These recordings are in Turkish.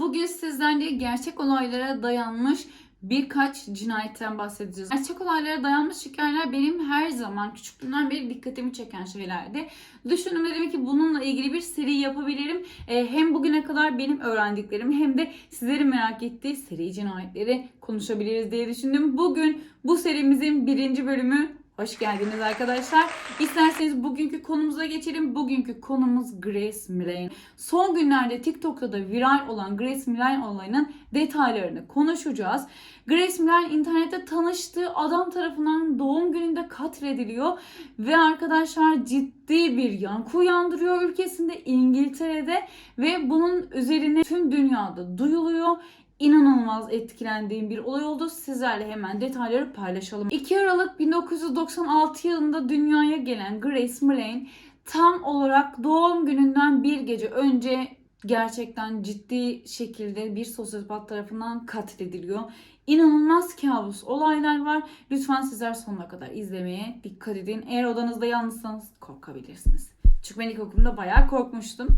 Bugün sizlerle gerçek olaylara dayanmış birkaç cinayetten bahsedeceğiz. Gerçek olaylara dayanmış hikayeler benim her zaman küçüklüğümden beri dikkatimi çeken şeylerdi. Düşündüm dedim ki bununla ilgili bir seri yapabilirim. Ee, hem bugüne kadar benim öğrendiklerim hem de sizlerin merak ettiği seri cinayetleri konuşabiliriz diye düşündüm. Bugün bu serimizin birinci bölümü Hoş geldiniz arkadaşlar. İsterseniz bugünkü konumuza geçelim. Bugünkü konumuz Grace Millane. Son günlerde TikTok'ta da viral olan Grace Millane olayının detaylarını konuşacağız. Grace Millane internette tanıştığı adam tarafından doğum gününde katlediliyor ve arkadaşlar ciddi bir yankı uyandırıyor ülkesinde İngiltere'de ve bunun üzerine tüm dünyada duyuluyor inanılmaz etkilendiğim bir olay oldu. Sizlerle hemen detayları paylaşalım. 2 Aralık 1996 yılında dünyaya gelen Grace Millane tam olarak doğum gününden bir gece önce gerçekten ciddi şekilde bir sosyopat tarafından katlediliyor. İnanılmaz kabus olaylar var. Lütfen sizler sonuna kadar izlemeye dikkat edin. Eğer odanızda yalnızsanız korkabilirsiniz. Çünkü ben ilk okulumda bayağı korkmuştum.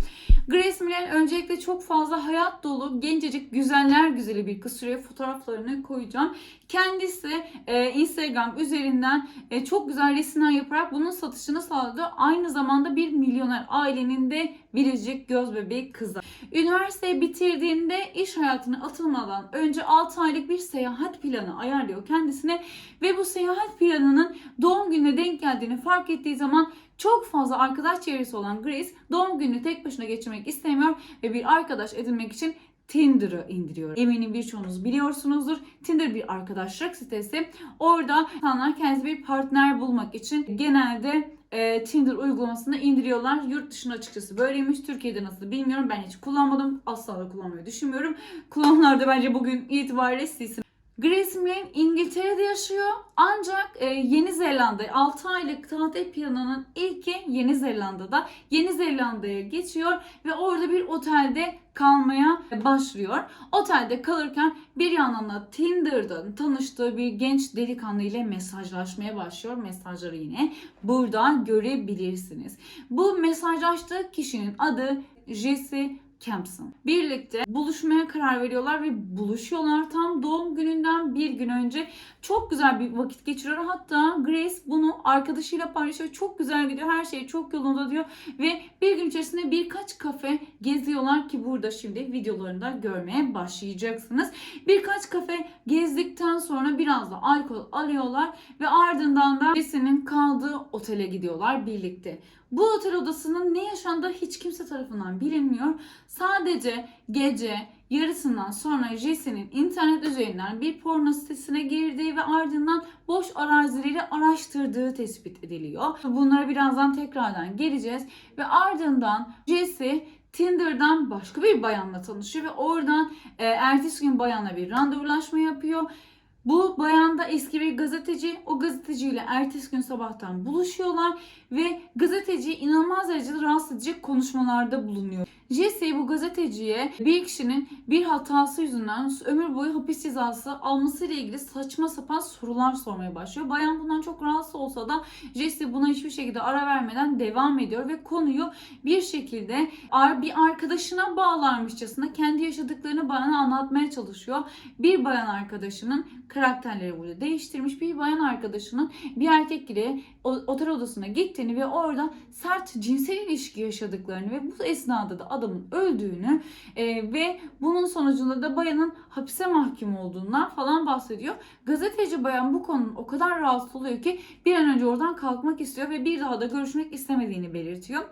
Grace Millane öncelikle çok fazla hayat dolu, gencecik, güzeller güzeli bir kız. Şuraya fotoğraflarını koyacağım. Kendisi e, Instagram üzerinden e, çok güzel resimler yaparak bunun satışını sağladı. Aynı zamanda bir milyoner ailenin de biricik göz bebeği kızı. Üniversiteyi bitirdiğinde iş hayatına atılmadan önce 6 aylık bir seyahat planı ayarlıyor kendisine ve bu seyahat planının doğum gününe denk geldiğini fark ettiği zaman çok fazla arkadaş çevresi olan Grace doğum gününü tek başına geçirmek istemiyor ve bir arkadaş edinmek için Tinder'ı indiriyor. Eminim birçoğunuz biliyorsunuzdur. Tinder bir arkadaşlık sitesi. Orada insanlar kendisi bir partner bulmak için genelde e, Tinder uygulamasını indiriyorlar. Yurt dışında açıkçası böyleymiş. Türkiye'de nasıl bilmiyorum. Ben hiç kullanmadım. Asla da kullanmayı düşünmüyorum. Kullananlar da bence bugün itibariyle silsin. Grace Millane İngiltere'de yaşıyor ancak e, Yeni Zelanda 6 aylık tatil planının ilki Yeni Zelanda'da. Yeni Zelanda'ya geçiyor ve orada bir otelde kalmaya başlıyor. Otelde kalırken bir yandan da Tinder'dan tanıştığı bir genç delikanlı ile mesajlaşmaya başlıyor. Mesajları yine burada görebilirsiniz. Bu mesajlaştığı kişinin adı Jesse Campson. Birlikte buluşmaya karar veriyorlar ve buluşuyorlar tam doğum gününden bir gün önce. Çok güzel bir vakit geçiriyor. Hatta Grace bunu arkadaşıyla paylaşıyor. Çok güzel gidiyor. Her şey çok yolunda diyor. Ve bir gün içerisinde birkaç kafe geziyorlar ki burada şimdi videolarında görmeye başlayacaksınız. Birkaç kafe gezdikten sonra biraz da alkol alıyorlar ve ardından da Jesse'nin kaldığı otele gidiyorlar birlikte. Bu otel odasının ne yaşandığı hiç kimse tarafından bilinmiyor. Sadece gece yarısından sonra Jesse'nin internet üzerinden bir porno sitesine girdiği ve ardından boş arazileri araştırdığı tespit ediliyor. Bunlara birazdan tekrardan geleceğiz ve ardından Jesse Tinder'dan başka bir bayanla tanışıyor ve oradan e, ertesi gün bayanla bir randevulaşma yapıyor. Bu bayan da eski bir gazeteci. O gazeteciyle ertesi gün sabahtan buluşuyorlar ve gazeteci inanılmaz derecede rahatsız edici konuşmalarda bulunuyor. Jesse bu gazeteciye bir kişinin bir hatası yüzünden ömür boyu hapis cezası alması ile ilgili saçma sapan sorular sormaya başlıyor. Bayan bundan çok rahatsız olsa da Jesse buna hiçbir şekilde ara vermeden devam ediyor ve konuyu bir şekilde bir arkadaşına bağlarmışçasına kendi yaşadıklarını bana anlatmaya çalışıyor. Bir bayan arkadaşının karakterleri burada değiştirmiş. Bir bayan arkadaşının bir erkek ile otel odasına gittiğini ve orada sert cinsel ilişki yaşadıklarını ve bu esnada da adamın öldüğünü e, ve bunun sonucunda da bayanın hapise mahkum olduğundan falan bahsediyor. Gazeteci bayan bu konunun o kadar rahatsız oluyor ki bir an önce oradan kalkmak istiyor ve bir daha da görüşmek istemediğini belirtiyor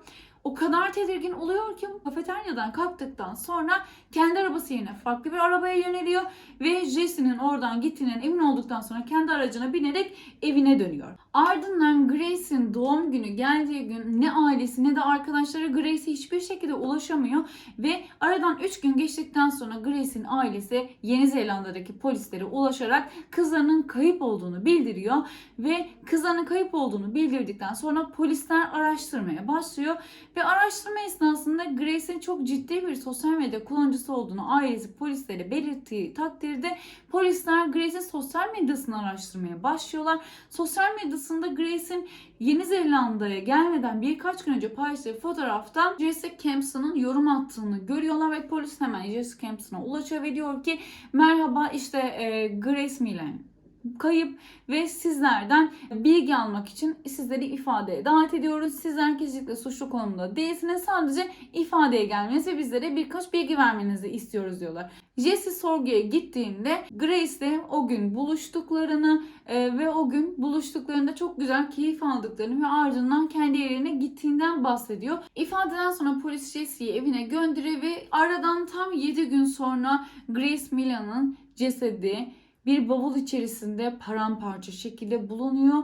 o kadar tedirgin oluyor ki kafeteryadan kalktıktan sonra kendi arabası yerine farklı bir arabaya yöneliyor ve Jesse'nin oradan gittiğinden emin olduktan sonra kendi aracına binerek evine dönüyor. Ardından Grace'in doğum günü geldiği gün ne ailesi ne de arkadaşları Grace'e hiçbir şekilde ulaşamıyor ve aradan 3 gün geçtikten sonra Grace'in ailesi Yeni Zelanda'daki polislere ulaşarak kızlarının kayıp olduğunu bildiriyor ve kızlarının kayıp olduğunu bildirdikten sonra polisler araştırmaya başlıyor Ve araştırma esnasında Grace'in çok ciddi bir sosyal medya kullanıcısı olduğunu ailesi polislere belirttiği takdirde polisler Grace'in sosyal medyasını araştırmaya başlıyorlar. Sosyal medyasında Grace'in Yeni Zelanda'ya gelmeden birkaç gün önce paylaştığı fotoğrafta Jesse Campson'ın yorum attığını görüyorlar ve polis hemen Jesse Campson'a ulaşıyor ve diyor ki merhaba işte e, Grace Millen kayıp ve sizlerden bilgi almak için sizleri ifadeye davet ediyoruz. Sizler kesinlikle suçlu konumda değilsiniz. Sadece ifadeye gelmenizi ve bizlere birkaç bilgi vermenizi istiyoruz diyorlar. Jesse sorguya gittiğinde Grace de o gün buluştuklarını e, ve o gün buluştuklarında çok güzel keyif aldıklarını ve ardından kendi yerine gittiğinden bahsediyor. İfadeden sonra polis Jesse'yi evine gönderiyor ve aradan tam 7 gün sonra Grace Millan'ın cesedi bir bavul içerisinde paramparça şekilde bulunuyor.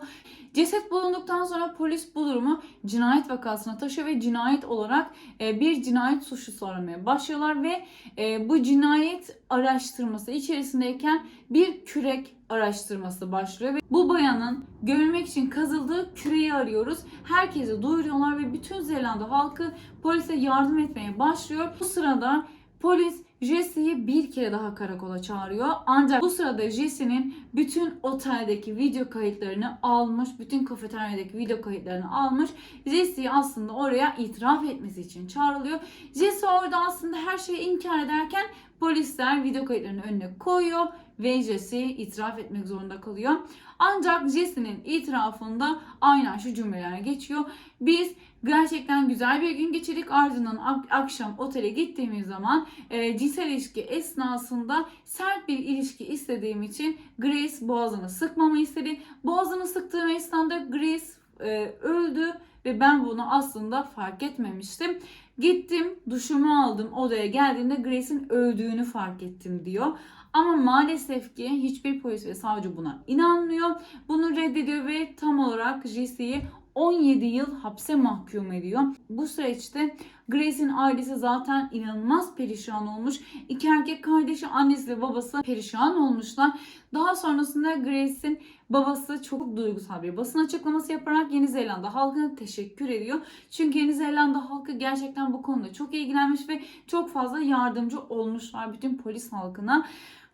Ceset bulunduktan sonra polis bu durumu cinayet vakasına taşıyor ve cinayet olarak e, bir cinayet suçlusu aramaya başlıyorlar ve e, bu cinayet araştırması içerisindeyken bir kürek araştırması başlıyor ve bu bayanın gömülmek için kazıldığı küreği arıyoruz. Herkese duyuruyorlar ve bütün Zelanda halkı polise yardım etmeye başlıyor. Bu sırada polis Jesse'yi bir kere daha karakola çağırıyor. Ancak bu sırada Jesse'nin bütün oteldeki video kayıtlarını almış, bütün kafeteryadaki video kayıtlarını almış. Jesse'yi aslında oraya itiraf etmesi için çağrılıyor. Jesse orada aslında her şeyi inkar ederken polisler video kayıtlarını önüne koyuyor ve itiraf etmek zorunda kalıyor. Ancak Jesse'nin itirafında aynen şu cümleler geçiyor. Biz gerçekten güzel bir gün geçirdik. Ardından ak- akşam otele gittiğimiz zaman e, cinsel ilişki esnasında sert bir ilişki istediğim için Grace boğazını sıkmamı istedi. Boğazını sıktığım esnada Grace e, öldü ve ben bunu aslında fark etmemiştim. Gittim, duşumu aldım, odaya geldiğimde Grace'in öldüğünü fark ettim diyor. Ama maalesef ki hiçbir polis ve savcı buna inanmıyor. Bunu reddediyor ve tam olarak Jesse'yi 17 yıl hapse mahkum ediyor. Bu süreçte Grace'in ailesi zaten inanılmaz perişan olmuş. İki erkek kardeşi, annesi ve babası perişan olmuşlar. Daha sonrasında Grace'in babası çok duygusal bir basın açıklaması yaparak Yeni Zelanda halkına teşekkür ediyor. Çünkü Yeni Zelanda halkı gerçekten bu konuda çok ilgilenmiş ve çok fazla yardımcı olmuşlar bütün polis halkına.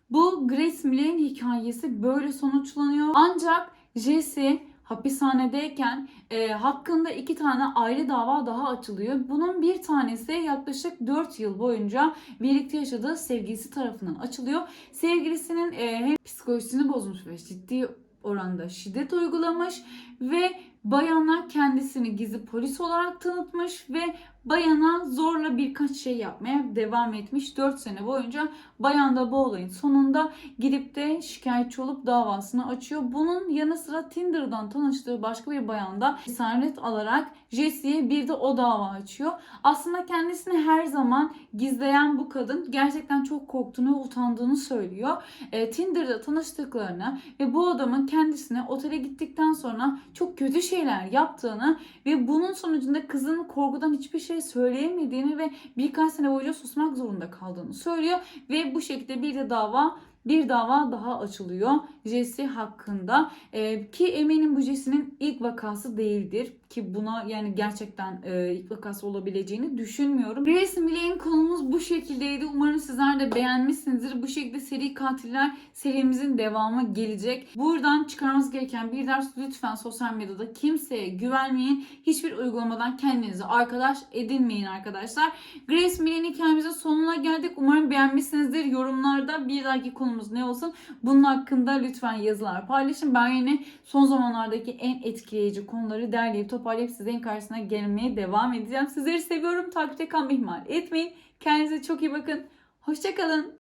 Bu Grace Miller'in hikayesi böyle sonuçlanıyor. Ancak Jesse hapishanedeyken e, hakkında iki tane ayrı dava daha açılıyor. Bunun bir tanesi yaklaşık 4 yıl boyunca birlikte yaşadığı sevgilisi tarafından açılıyor. Sevgilisinin e, hem psikolojisini bozmuş ve ciddi oranda şiddet uygulamış ve bayana kendisini gizli polis olarak tanıtmış ve bayana zorla birkaç şey yapmaya devam etmiş 4 sene boyunca. Bayan da bu olayın sonunda gidip de şikayetçi olup davasını açıyor. Bunun yanı sıra Tinder'dan tanıştığı başka bir bayan da cesaret alarak Jesse'ye bir de o dava açıyor. Aslında kendisini her zaman gizleyen bu kadın gerçekten çok korktuğunu ve utandığını söylüyor. E, Tinder'da tanıştıklarını ve bu adamın kendisine otele gittikten sonra çok kötü şeyler yaptığını ve bunun sonucunda kızın korkudan hiçbir şey söyleyemediğini ve birkaç sene boyunca susmak zorunda kaldığını söylüyor ve bu şekilde bir de dava bir dava daha açılıyor Jesse hakkında. Ee, ki eminim bu Jesse'nin ilk vakası değildir ki buna yani gerçekten e, ilk vakası olabileceğini düşünmüyorum. Grace Milley'in konumuz bu şekildeydi. Umarım sizler de beğenmişsinizdir. Bu şekilde seri katiller serimizin devamı gelecek. Buradan çıkarmanız gereken bir ders lütfen sosyal medyada kimseye güvenmeyin. Hiçbir uygulamadan kendinizi arkadaş edinmeyin arkadaşlar. Grace Milley'in hikayemizin sonuna geldik. Umarım beğenmişsinizdir. Yorumlarda bir dahaki konumuz ne olsun bunun hakkında lütfen yazılar paylaşın. Ben yine son zamanlardaki en etkileyici konuları derleyip toparlayıp sizlerin karşısına gelmeye devam edeceğim. Sizleri seviyorum. Takipte kalmayı ihmal etmeyin. Kendinize çok iyi bakın. Hoşçakalın.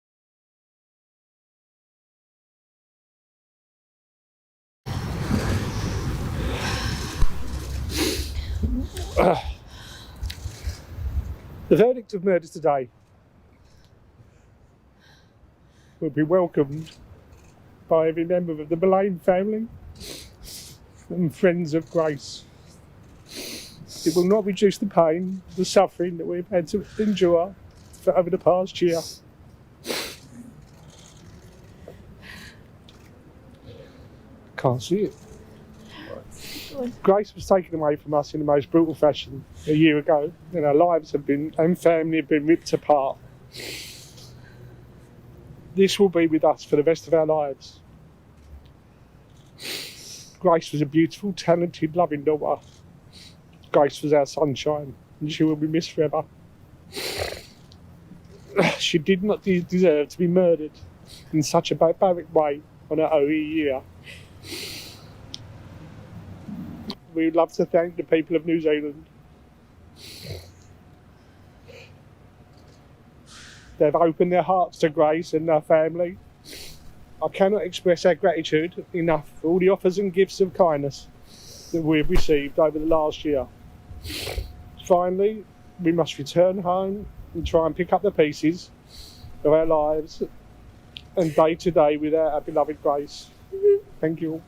The verdict of murder today will be welcomed by every member of the Mullane family and friends of Grace. It will not reduce the pain, the suffering that we've had to endure for over the past year. Can't see it. Grace was taken away from us in the most brutal fashion a year ago, and our lives have been and family have been ripped apart. This will be with us for the rest of our lives. Grace was a beautiful, talented, loving daughter. Grace was our sunshine, and she will be missed forever. She did not de- deserve to be murdered in such a barbaric way on her OE year. We would love to thank the people of New Zealand. They've opened their hearts to Grace and her family. I cannot express our gratitude enough for all the offers and gifts of kindness that we've received over the last year. Finally, we must return home and try and pick up the pieces of our lives and day to day without our beloved Grace. Thank you.